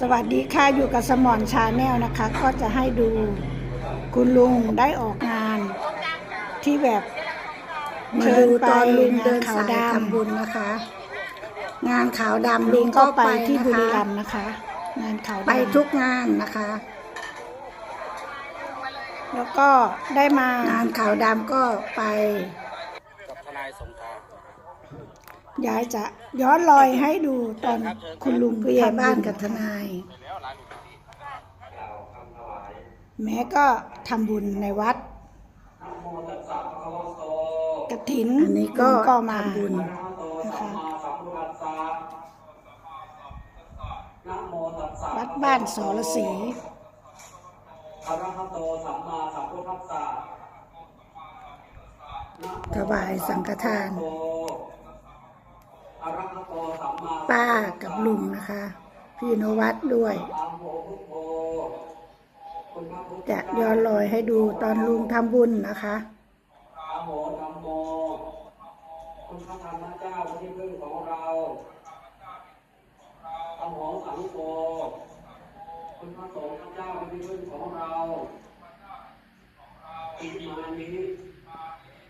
สวัสดีค่ะอยู่กับสมอนชาแนลนะคะ ก็จะให้ดูคุณลุงได้ออกงาน ที่แบบมาดูตอนลุงเดินขาวสายดทำบุญนะคะ งานขาวดำำลุงก็ไปที่นะคะบุรีรัมย์นะคะ งานขาวดำไปทุกงานนะคะ แล้วก็ได้มางานขาวดำก็ไป กับทนายสงกราร ยายจะย้อนรอยให้ดูตอนคุณลุงผู้ใหญ่บ้านทำญกับทนาย แม้ก็ทำบุญในวัดกระถินอันนี้ก็ลุงก็มาทำบุญนะคะวัดบ้านสรศรีอะระหะโตสัมมาสัมพุทธัสสะถวายสังฆทาน ป้ากับลุงนะคะ พี่นวัดด้วยสัมโฆพุทโธคุณพระพุทธจะย้อนรอยให้ดูตอนลุงทำบุญนะคะอะโหธัมโมคุณพระธรรมเจ้าเป็นที่พึ่งของเราอะโหสังโฆคุณพระสงฆ์เจ้าเป็นที่พึ่งของเราอิมานิ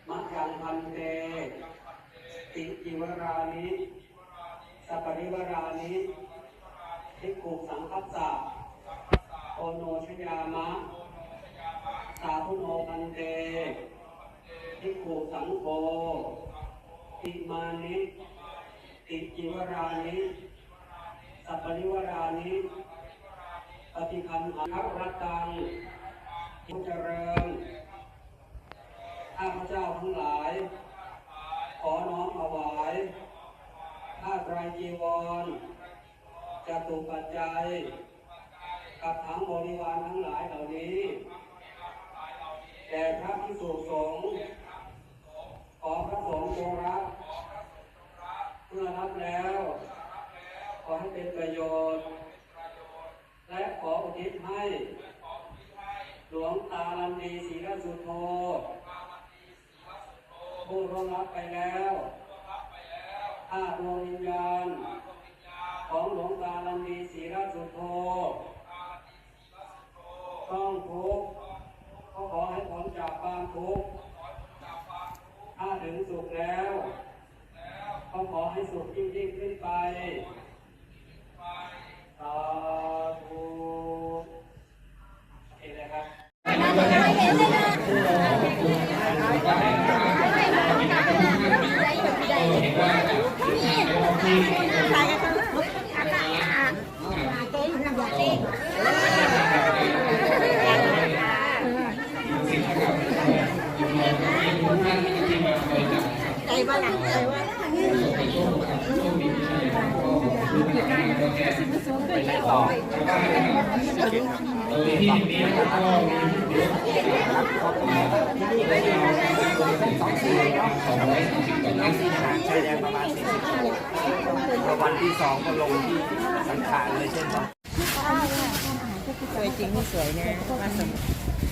มัจยังพันเต ติจิวรานิสัปริวรานิทิกขุสังคัสสะโอโนชยามะ สาธุโนพันเตทิกขุสังโฆติมานิติจิวรานิสัปริวรานิปฏิคันหารัตตังผู้เจริญข้าพเจ้าทั้งหลาย ขอน้อมถวายผ้าไตรจีวรจตุปัจจัย กับทั้งบริวารทั้งหลายเหล่านี้แด่พระพิสุสงฆ์ขอพระสงฆ์จงรับเมื่อรับแล้ว ขอให้เป็นประโยชน์ และขออุทิศให้ หลวงตาลันดีศรีรสุโธ ผู้ร่วงรับไปแล้วถ้าดวงวิญญาณ ของหลวงตาลันดีศรีรสุโธต้องทุกข์ก็ขอให้พ้นจากความทุกข์ถ้าถึงสุขแล้วก็ขอให้สุขยิ่งยิ่งขึ้นไปสาธุเห็นไหมครับ ชายแดนประมาณสี่สิบพอวันที่สองก็ลงที่สังขารเลยเช่นกันสวยจริงนี่สวยแน่ว่าสมเขาไป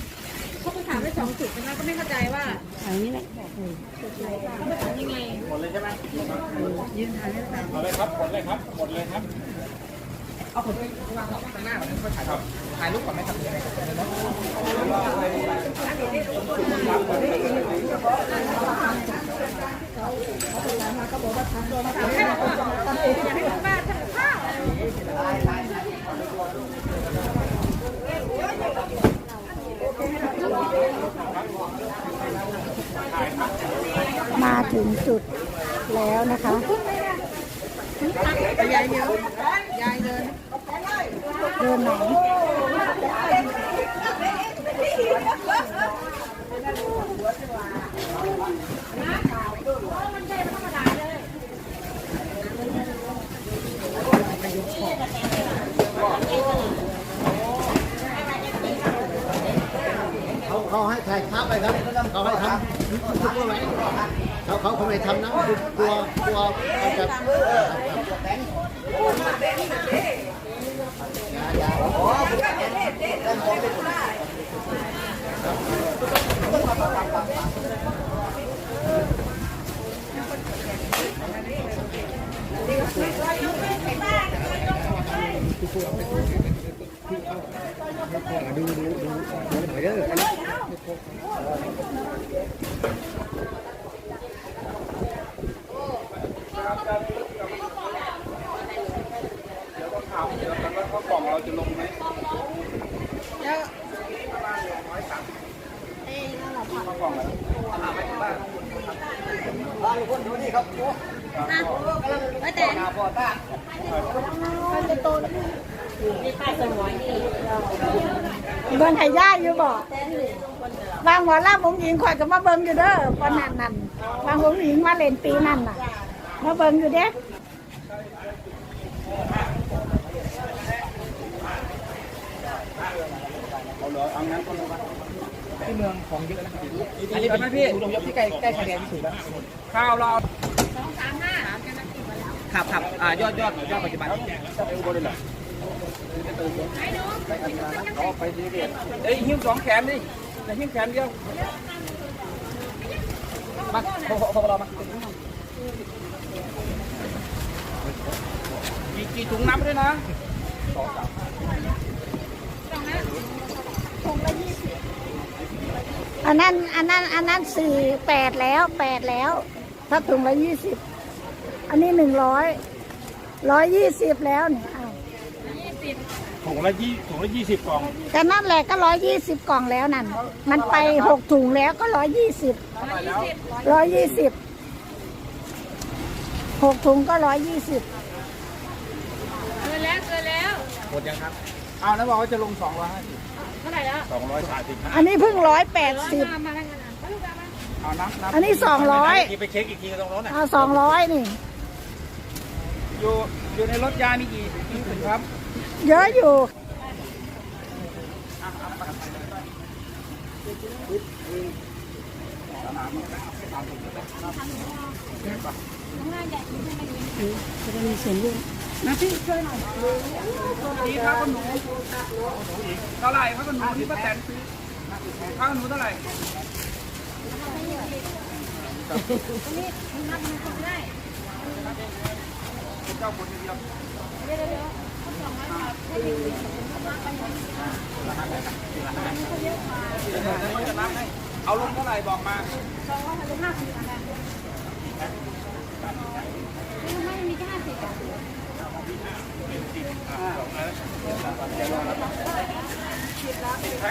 ถามไปสองจุดนะก็ไม่เข้าใจว่าทางนี้แหละเขาไปถามยังไงหมดเลยใช่ไหมยืนทางนี้แบบหมดเลยครับหมดเลยครับหมดเลยครับเอาผมไปวางข้างหน้าก่อนนะถ่ายครับถ่ายรูปก่อนไหมครับมาถึง จุดแล้วนะคะยายเยอะยายเดินเดินไหนเขาเขาให้ถ่ายภาพไปครับเขาให้ทำ เขาเขาเขาไม่ทำนะคือกลัวกลัวเขาจะดูดูดูดูหน่อยเด้ออันนี้ เบิ่งให้ย่าอยู่บ่วางหมอลำผมหญิงข่อยก็มาเบิ่งอยู่เด้อปนนั้นนั่นวางผมหญิงมาเล่นปีนั่นน่ะ มาเบิ่งอยู่เด้อ ที่เมืองของเยอะนะครับอันนี้เป็นพี่ดูยกที่ใกล้ใกล้ชายแดนที่สุดแล้วข้าวเราสองสามห้าครับครับอ่ายอดยอดยอดปัจจุบันจะไปอุบลเลยเหรอไปทีเดียวเอ้ยหิ้วสองแขนดิแต่หิ้วแขนเดียวมาพอพอเรามากี่กี่ถุงน้ำด้วยนะอั นนั้นอันนั้นอันนั้นสี่แปดแล้วแปดแล้ว ถ้าถุงละยี่สิบอันนี้หนึ่งร้อยร้อยยี่สิบแล้วเนี่ยอ้าวถุงละยี่ถุงละยี่สิบกล่องแต่นั่นแหละก็ร้อยยี่สิบกล่องแล้วนั่น มันไปหกถุงแล้วก็ร้อยยี่สิบร้อยยี่สิบหกถุงก็ร้อยยี่สิบเกินแล้วเกินแล้วหมดยังครับอ้าวแล้วบอกว่าจะลง250 เท่าไหร่แล้วสองร้อยสามสิบอันนี้เพิ่งร้อยแปดสิบ มามาแล้วกันอะไปลูกกันมาเอานับนับอันนี้สองร้อย ไปเช็คอีกทีตรงโน้นน่ะเอาสองร้อยนี่ อยู่อยู่ในรถยามีกี่กี่ถุงครับเยอะอยู่ดี นะพี่ช่วยหน่อยดีครับคุณหนูเท่าไหร่ครับคุณหนูที่ป้าแตนซื้อข้าวหนูเท่าไหร่เอาลงเท่าไหร่บอกมามีแค่ห้าสิบอะ สิบ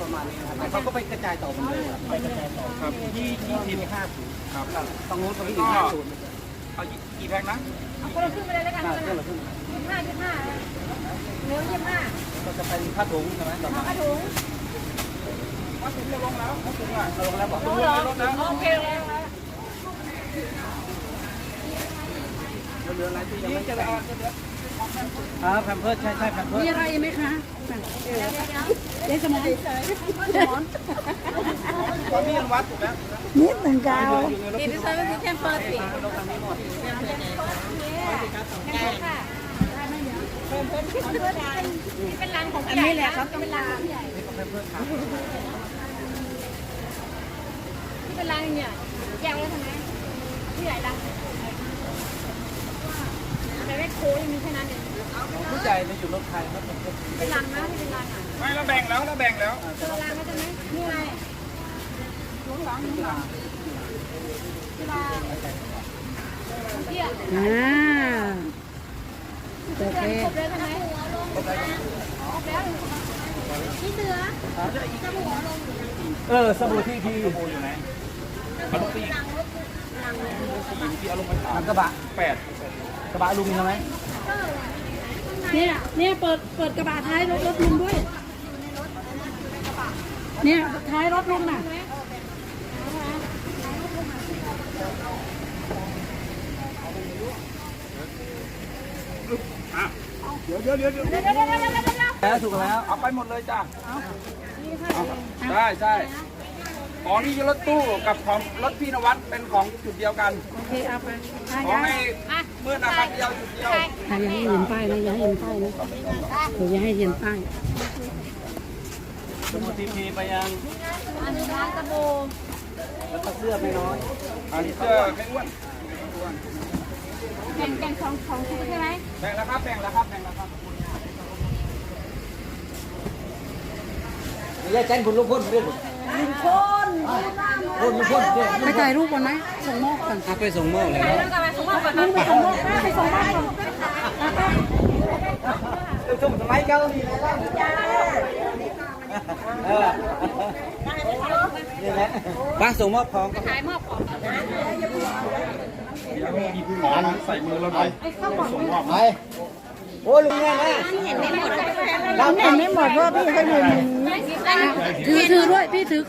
ประมาณนี้นะครับเขาก็ไปกระจายต่อเหมือนเดิมครับไปกระจายต่อครับยี่ยี่สิบห้าศูนย์ครับตรงนู้นตรงนี้อีกห้าศูนย์เอากี่แพ็คนะเอาคนละครึ่งไปเลยแล้วกันนะยี่สิบห้ายี่สิบห้าเหลือยี่สิบห้าก็จะเป็นผ้าถุงใช่ไหมต่อเอามากระถุงผ้าถุงจะลงแล้วผ้าถุงอะลงแล้วบอกเอาเหรอโอเคเลยเหลืออะไรที่ยังไม่จะเอาจะเหลือ ครับแพมเพิร์ดใช่ใช่แพมเพิร์ดมีอะไรไหมคะเดี๋ยวสมองตอนนี้ยังวัดอยู่แล้วนิดหนึ่งกาวอยู่ในรถเดี๋ยวดิฉันจะแค่เปิดสิรถทางนี้หมดเป็นรังของอันนี้แหละครับเป็นรังที่เป็นรังเนี่ยแยกไว้ทำไมที่ใหญ่รัง แต่ไม่โค้ยังมีแค่นั้นเองผู้ใหญ่ในอยู่รถใครครับเป็นรังนะที่เป็นรังอะไม่เราแบ่งแล้วเราแบ่งแล้วเจอรังแล้วใช่ไหมนี่ไงที่รังที่อะอ่าโอเคครบแล้วใช่ไหมครบแล้วพี่เสือจะหัวลงเออสบู่ที่ที่สบู่อยู่ไหนเอาลงไปอีกที่เอาลงไปทางกระบะแปด กระบะลุงใช่ไหมเนี่ยเนี่ยเปิดเปิดกระบะท้ายรถรถลุงด้วย เนี่ยท้ายรถลุงน่ะอะแล้วถูกแล้ว เอาไปหมดเลยจ้ะได้ใช่ ของที่รถตู้กับของรถพี่นวัดเป็นของจุดเดียวกัน โอเคเอาไปของในเมื่อนาคันเดียวจุดเดียวอย่าให้เห็นป้ายนะอย่าให้เห็นป้ายนะเดี๋ยวอย่าให้เห็นป้ายสมุทีพีไปยังอันนี้ร้านกระโบแล้วก็เสื้อไม่น้อยอันนี้เสื้อไม่อ้วนแบ่งแบ่งของของคุณใช่ไหมแบ่งแล้วครับแบ่งแล้วครับแบ่งแล้วครับไม่ใช่แจ้งคุณลูกพ่นเรื่องพ่นพ่นพ่นเรื่อง ไปถ่ายรูปก่อนไหมส่งมอบก่อนเอาไปส่งโม่เลยไปส่งมอบก่อนไปส่งมอบไปส่งมอบก่อนจุ่มสมัยเก่าเออนี่แหละป้าส่งมอบของก็ถ่ายมอบก่อนใส่มือเราหน่อยไป โอ้ยลุงเนี่ยนะเห็นไม่หมดเราเห็นไม่หมดว่าพี่เขายืนถือถือด้วยพี่ถือ